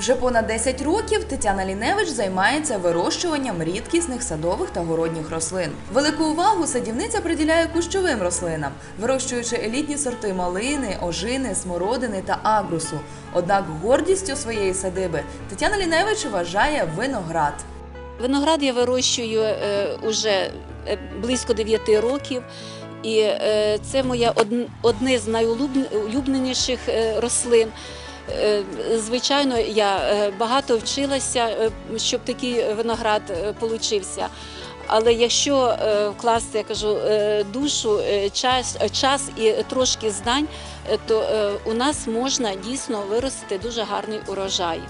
Вже понад 10 років Тетяна Ліневич займається вирощуванням рідкісних садових та городніх рослин. Велику увагу садівниця приділяє кущовим рослинам, вирощуючи елітні сорти малини, ожини, смородини та агрусу. Однак гордістю своєї садиби Тетяна Ліневич вважає виноград. Виноград я вирощую е, уже е, близько 9 років. І е, це моя одн- одне з найулюбленіших е, рослин. Е, Звичайно, я е, багато вчилася, е, щоб такий виноград получився. Але якщо вкласти, я кажу, душу, час, час і трошки знань, то у нас можна дійсно виростити дуже гарний урожай.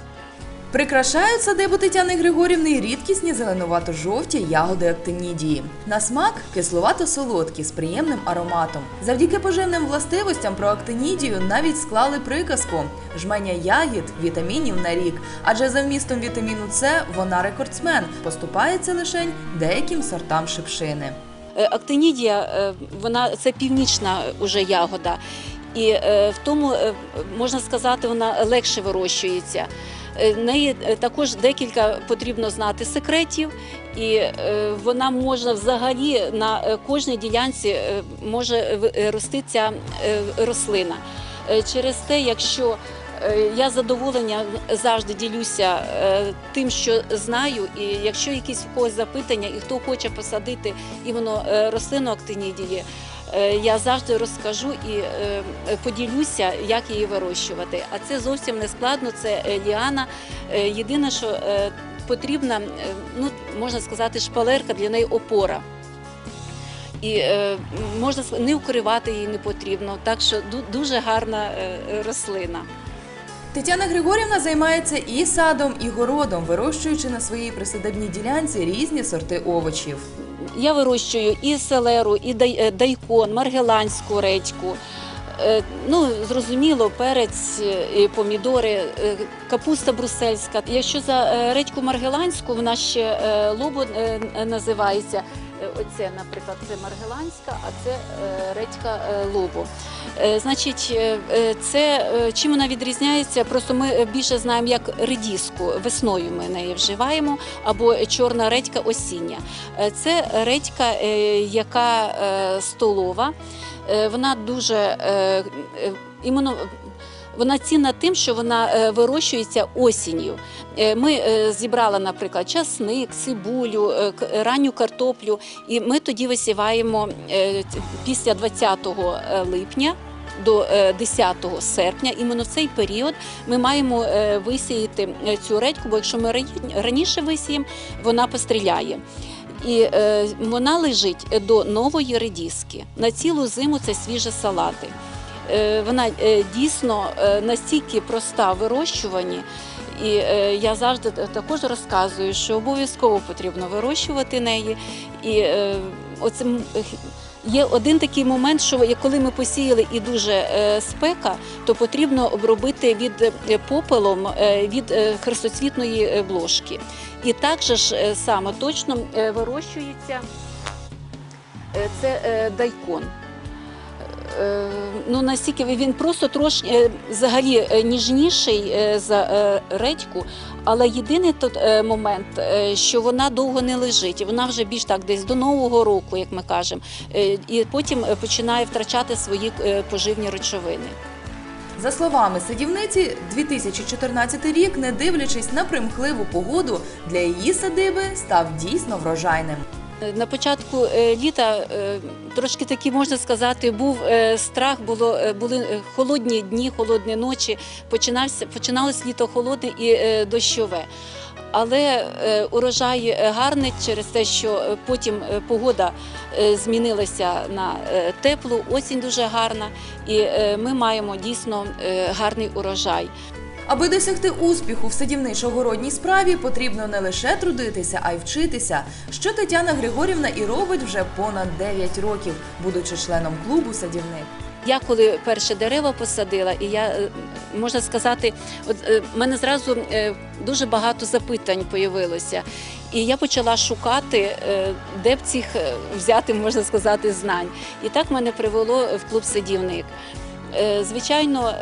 Прикрашають садибу Тетяни Григорівни рідкісні зеленувато-жовті ягоди актинідії. На смак кисловато-солодкі з приємним ароматом. Завдяки поживним властивостям про актинідію навіть склали приказку жменя ягід вітамінів на рік. Адже за вмістом вітаміну С вона рекордсмен, поступається лише деяким сортам шипшини. Е, Актинідія, е, вона це північна уже ягода, і е, в тому можна сказати, вона легше вирощується. Е, неї е, також декілька потрібно знати секретів, і е, вона може взагалі на кожній ділянці може рости ця рослина. Через те, якщо я задоволення завжди ділюся е, тим, що знаю, і якщо якісь у когось запитання, і хто хоче посадити іменно е, рослину актинідії, е, я завжди розкажу і е, поділюся, як її вирощувати. А це зовсім не складно. Це е, ліана. Е, Єдине, що е, потрібна, е, ну можна сказати, шпалерка для неї опора. І е, можна не укривати її не потрібно, так що дуже гарна е, е, рослина. Тетяна Григорівна займається і садом, і городом, вирощуючи на своїй присадибній ділянці різні сорти овочів. Я вирощую і селеру, і е, дайкон, маргеланську редьку. Е, Ну, зрозуміло, перець, е, помідори, капуста брусельська. Якщо за редьку маргеланську, вона ще лобо називається. Оце, наприклад, це маргеланська, а це редька лобо. Е, Значить, е, е, це чим вона відрізняється? Просто ми більше знаємо як редіску. Весною ми неї вживаємо, або чорна редька осіння. Це редька, яка столова. Вона дуже іменно. Вона цінна тим, що вона е, вирощується осінню. Е, Ми е, зібрали, наприклад, часник, цибулю, е, ранню картоплю, і ми тоді висіваємо після 20 липня. До е, 10 серпня, іменно в цей період ми маємо висіяти цю редьку, бо якщо ми рані- раніше висіємо, вона постріляє. І вона лежить до нової редіски. На цілу зиму це свіжі салати. Е, вона е, дійсно е, настільки проста в вирощуванні. І я завжди також розказую, що обов'язково потрібно вирощувати неї. І оце є один такий момент, що коли ми посіяли і дуже спека, то потрібно обробити від попелом від хрестоцвітної блошки. І так же ж саме точно вирощується це дайкон. Е, Ну, настільки він просто трошки е, взагалі е, ніжніший за редьку, але єдиний тут момент, що вона довго не лежить, і вона вже більш так десь до нового року, як ми кажемо, і потім починає втрачати свої поживні речовини. За словами садівниці, 2014 рік, не дивлячись на примхливу погоду, для її садиби став дійсно врожайним. На початку е, літа е, трошки такі можна сказати, був е, страх, було були холодні дні, холодні ночі. Починався починалось літо холодне і дощове. Але урожай гарний через те, що потім погода змінилася на теплу, осінь дуже гарна, і ми маємо дійсно гарний урожай. Аби досягти успіху в садівничо-городній справі, потрібно не лише трудитися, а й вчитися, що Тетяна Григорівна і робить вже понад 9 років, будучи членом клубу садівник. Я коли перші дерева посадила, і я е, можна сказати, от е, мене зразу е, дуже багато запитань появилося. І я почала шукати, де б цих взяти, можна сказати, знань. І так мене привело в клуб садівник. Звичайно,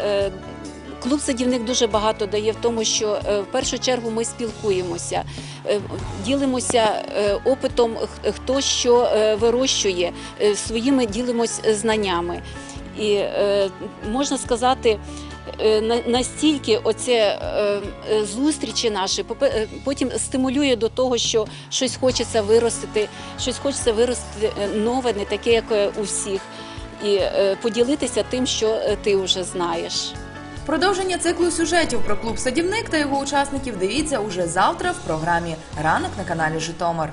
Клуб садівник дуже багато дає в тому, що е, в першу чергу ми спілкуємося, е, ділимося е, опитом, хто що вирощує, своїми ділимось знаннями. І можна сказати, настільки оце зустрічі наші потім стимулює до того, що щось хочеться виростити, щось хочеться виростити нове, не таке, як у всіх, і поділитися тим, що ти вже знаєш. Продовження циклу сюжетів про клуб садівник та його учасників дивіться уже завтра в програмі Ранок на каналі Житомир.